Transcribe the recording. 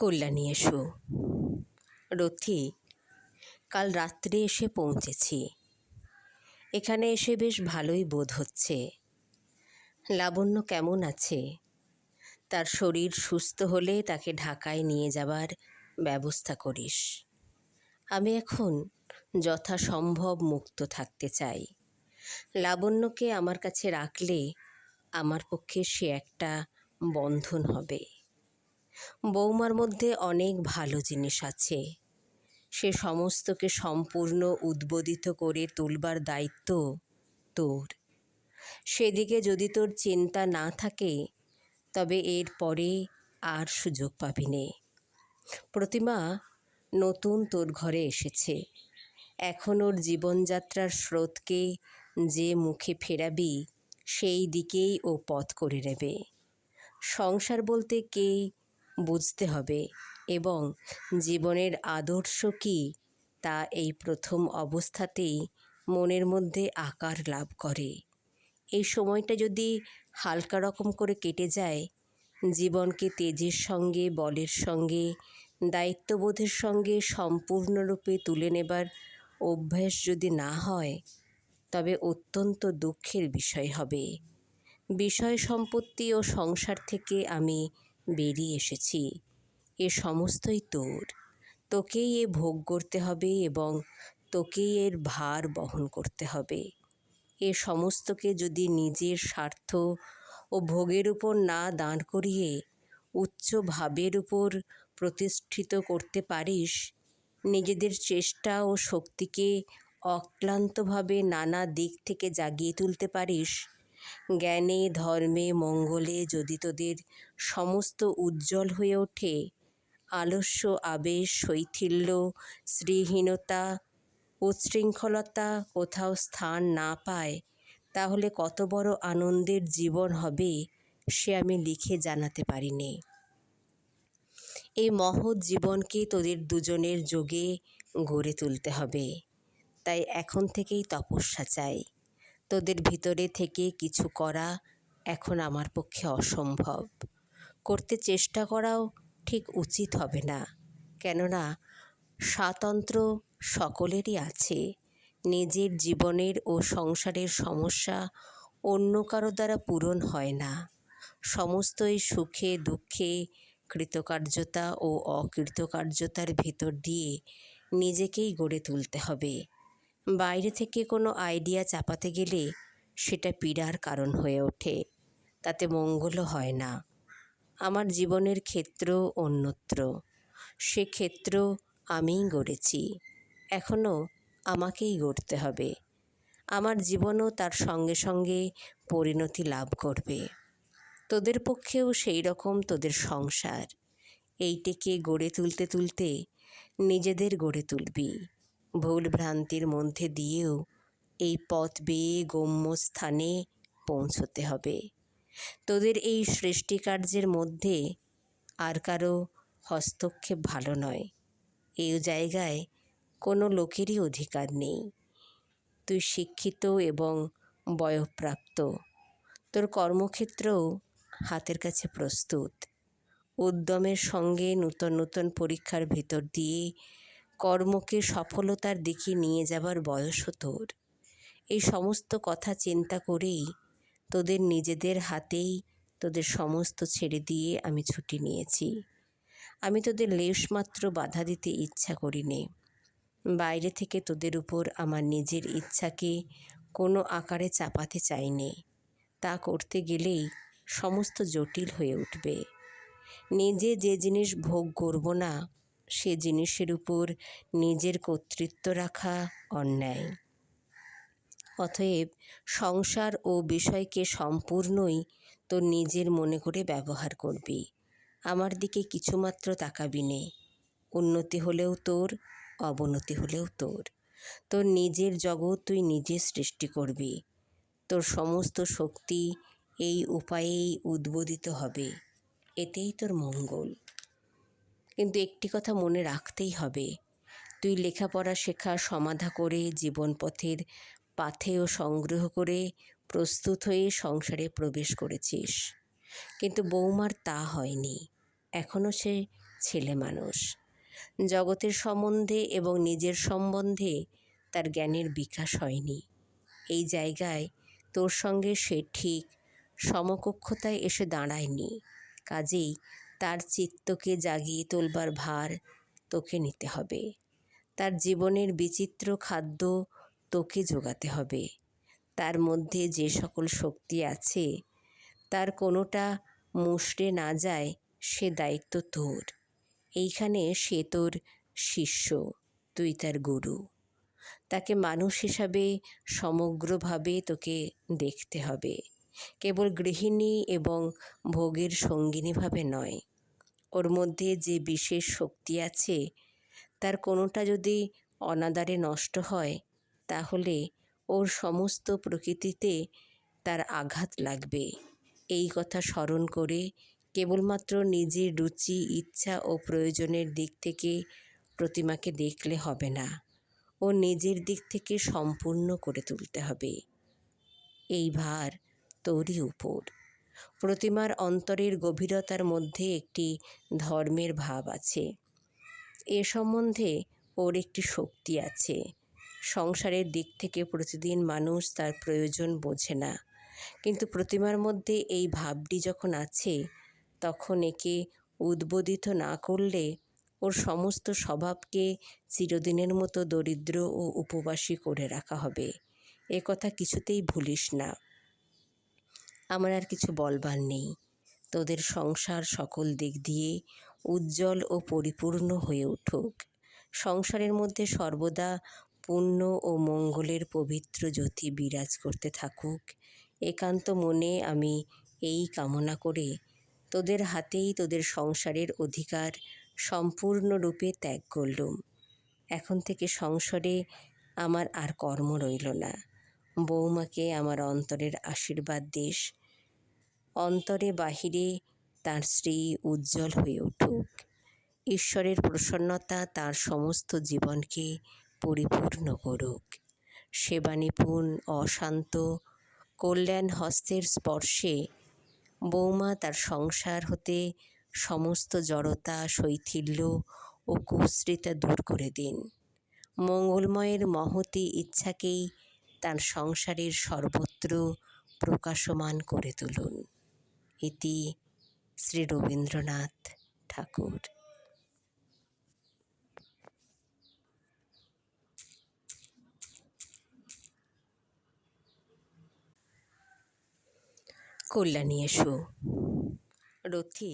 কল্যাণী, এসো। রথি, কাল রাত্রে এসে পৌঁছেছি। এখানে এসে বেশ ভালোই বোধ হচ্ছে। লাবণ্য কেমন আছে? তার শরীর সুস্থ হলে তাকে ঢাকায় নিয়ে যাবার ব্যবস্থা করিস। আমি এখন যথাসম্ভব মুক্ত থাকতে চাই। লাবণ্যকে আমার কাছে রাখলে আমার পক্ষে সে একটা বন্ধন হবে। বৌমার মধ্যে অনেক ভালো জিনিস আছে। সে সমস্তকে সম্পূর্ণ উদ্বোধিত করে তুলবার দায়িত্ব তোর। সেদিকে যদি তোর চিন্তা না থাকে, তবে এর পরে আর সুযোগ পাবি নে। প্রতিমা, নতুন তোর ঘরে এসেছে। এখন ওর জীবনযাত্রার স্রোতকে যে মুখে ফেরাবি, সেই দিকেই ও পথ করে নেবে। সংসার বলতে কে বুঝতে হবে এবং জীবনের আদর্শ কী তা এই প্রথম অবস্থাতেই মনের মধ্যে আকার লাভ করে। এই সময়টা যদি হালকা রকম করে কেটে যায়, জীবনকে তেজের সঙ্গে, বলের সঙ্গে, দায়িত্ববোধের সঙ্গে সম্পূর্ণরূপে তুলে নেবার অভ্যাস যদি না হয়, তবে অত্যন্ত দুঃখের বিষয় হবে। বিষয় সম্পত্তি ও সংসার থেকে আমি বেরিয়ে এসেছি। এ সমস্তই তোর। তোকেই এ ভোগ করতে হবে এবং তোকেই এর ভার বহন করতে হবে। এ সমস্তকে যদি নিজের স্বার্থ ও ভোগের উপর না দাঁড় করিয়ে উচ্চ ভাবের উপর প্রতিষ্ঠিত করতে পারিস, নিজেদের চেষ্টা ও শক্তিকে অক্লান্তভাবে নানা দিক থেকে জাগিয়ে তুলতে পারিস জ্ঞানে, ধর্মে, মঙ্গলে যদি তোদের সমস্ত উজ্জ্বল হয়ে ওঠে, আলস্য, আবেশ, শৈথিল্য, শ্রীহীনতা উচ্ছৃঙ্খলতা কোথাও স্থান না পায়, তাহলে কত বড় আনন্দের জীবন হবে সে আমি লিখে জানাতে পারিনি। এই মহৎ জীবনকে তোদের দুজনের যোগে গড়ে তুলতে হবে। তাই এখন থেকেই তপস্যা চাই। তোদের ভিতরে থেকে কিছু করা এখন আমার পক্ষে অসম্ভব। করতে চেষ্টা করাও ঠিক উচিত হবে না। কেননা, স্বাতন্ত্র সকলেরই আছে। নিজের জীবনের ও সংসারের সমস্যা অন্য কারও দ্বারা পূরণ হয় না। সমস্তই সুখে, দুঃখে, কৃতকার্যতা ও অকৃতকার্যতার ভিতর দিয়ে নিজেকেই গড়ে তুলতে হবে। বাইরে থেকে কোনো আইডিয়া চাপাতে গেলে সেটা পীড়ার কারণ হয়ে ওঠে। তাতে মঙ্গলও হয় না। আমার জীবনের ক্ষেত্র অন্যত্র। সে ক্ষেত্র আমিই গড়েছি। এখনও আমাকেই গড়তে হবে। আমার জীবনও তার সঙ্গে সঙ্গে পরিণতি লাভ করবে। তোদের পক্ষেও সেই রকম তোদের সংসার। এইটিকে গড়ে তুলতে তুলতে নিজেদের গড়ে তুলবি। ভুল ভ্রান্তির মধ্যে দিয়েও এই পথ বেয়ে গম্য স্থানে পৌঁছতে হবে। তোদের এই সৃষ্টিকার্যের মধ্যে আর কারও হস্তক্ষেপ ভালো নয়। এই জায়গায় কোনো লোকেরই অধিকার নেই। তুই শিক্ষিত এবং বয়ঃপ্রাপ্ত। তোর কর্মক্ষেত্রও হাতের কাছে প্রস্তুত। উদ্যমের সঙ্গে নূতন নূতন পরীক্ষার ভেতর দিয়ে কর্মকে সফলতার দিকে নিয়ে যাবার বয়সও তোর। এই সমস্ত কথা চিন্তা করেই তোদের নিজেদের হাতেই তোদের সমস্ত ছেড়ে দিয়ে আমি ছুটি নিয়েছি। আমি তোদের লেশমাত্র বাধা দিতে ইচ্ছা করিনি। বাইরে থেকে তোদের উপর আমার নিজের ইচ্ছাকে কোনো আকারে চাপাতে চাইনি। তা করতে গেলেই সমস্ত জটিল হয়ে উঠবে। নিজে যে জিনিস ভোগ করব না সে জিনিসের উপর নিজের কর্তৃত্ব রাখা অন্যায়। অতএব সংসার ও বিষয়কে সম্পূর্ণই তোর নিজের মনে করে ব্যবহার করবি। আমার দিকে কিছুমাত্র তাকাবি নে। উন্নতি হলেও তোর, অবনতি হলেও তোর। তোর নিজের জগৎ তুই নিজে সৃষ্টি করবি। তোর সমস্ত শক্তি এই উপায়েই উদ্বোধিত হবে। এতেই তোর মঙ্গল। কিন্তু একটি কথা মনে রাখতেই হবে। তুই লেখাপড়া শেখা সমাধা করে জীবনপথের পাথেয় সংগ্রহ করে প্রস্তুত হয়ে সংসারে প্রবেশ করেছিস। কিন্তু বৌমার তা হয়নি। এখনও সে ছেলে মানুষ। জগতের সম্বন্ধে এবং নিজের সম্বন্ধে তার জ্ঞানের বিকাশ হয়নি। এই জায়গায় তোর সঙ্গে সে ঠিক সমকক্ষতায় এসে দাঁড়ায়নি। কাজেই তার চিত্তকে জাগিয়ে তোলবার ভার তোকে নিতে হবে। তার জীবনের বিচিত্র খাদ্য তোকে জোগাতে হবে। তার মধ্যে যে সকল শক্তি আছে, তার কোনোটা মুষড়ে না যায়, সে দায়িত্ব তোর। এইখানে সে তোর শিষ্য, তুই তার গুরু। তাকে মানুষ হিসাবে সমগ্রভাবে তোকে দেখতে হবে। কেবল গৃহিণী এবং ভোগের সঙ্গিনীভাবে নয় ওর মধ্যে যে বিশেষ শক্তি আছে, তার কোনোটা যদি অনাদারে নষ্ট হয়, তাহলে ওর সমস্ত প্রকৃতিতে তার আঘাত লাগবে। এই কথা স্মরণ করে কেবলমাত্র নিজের রুচি, ইচ্ছা ও প্রয়োজনের দিক থেকে প্রতিমাকে দেখলে হবে না। ও নিজের দিক থেকে সম্পূর্ণ করে তুলতে হবে। এই ভার তোরই উপর। প্রতিমার অন্তরের গভীরতার মধ্যে একটি ধর্মের ভাব আছে। এ সম্বন্ধে ওর একটি শক্তি আছে। সংসারের দিক থেকে প্রতিদিন মানুষ তার প্রয়োজন বোঝে না। কিন্তু প্রতিমার মধ্যে এই ভাবটি যখন আছে, তখন একে উদ্বোধিত না করলে ওর সমস্ত স্বভাবকে চিরদিনের মতো দরিদ্র ও উপবাসী করে রাখা হবে। এ কথা কিছুতেই ভুলিস না। আমার আর কিছু বলবার নেই। তোদের সংসার সকল দিক দিয়ে উজ্জ্বল ও পরিপূর্ণ হয়ে উঠুক। সংসারের মধ্যে সর্বদা পুণ্য ও মঙ্গলের পবিত্র জ্যোতি বিরাজ করতে থাকুক। একান্ত মনে আমি এই কামনা করে তোদের হাতেই তোদের সংসারের অধিকার সম্পূর্ণরূপে ত্যাগ করলুম। এখন থেকে সংসারে আমার আর কর্ম রইল না। বৌমাকে আমার অন্তরের আশীর্বাদ দিস। অন্তরে বাহিরে তার শ্রী উজ্জ্বল হয়ে উঠুক। ঈশ্বরের প্রসন্নতা তার সমস্ত জীবনকে পরিপূর্ণ করুক। সেবা নিপুণ অশান্ত, কল্যাণ হস্তের স্পর্শে বৌমা তার সংসার হতে সমস্ত জড়তা, শৈথিল্য ও কুশ্রিতা দূর করে দিন। মঙ্গলময়ের মহতি ইচ্ছাকেই তার সংসারের সর্বত্র প্রকাশমান করে তুলুন। ইতি শ্রী রবীন্দ্রনাথ ঠাকুর। কল্যাণী এসো। রথি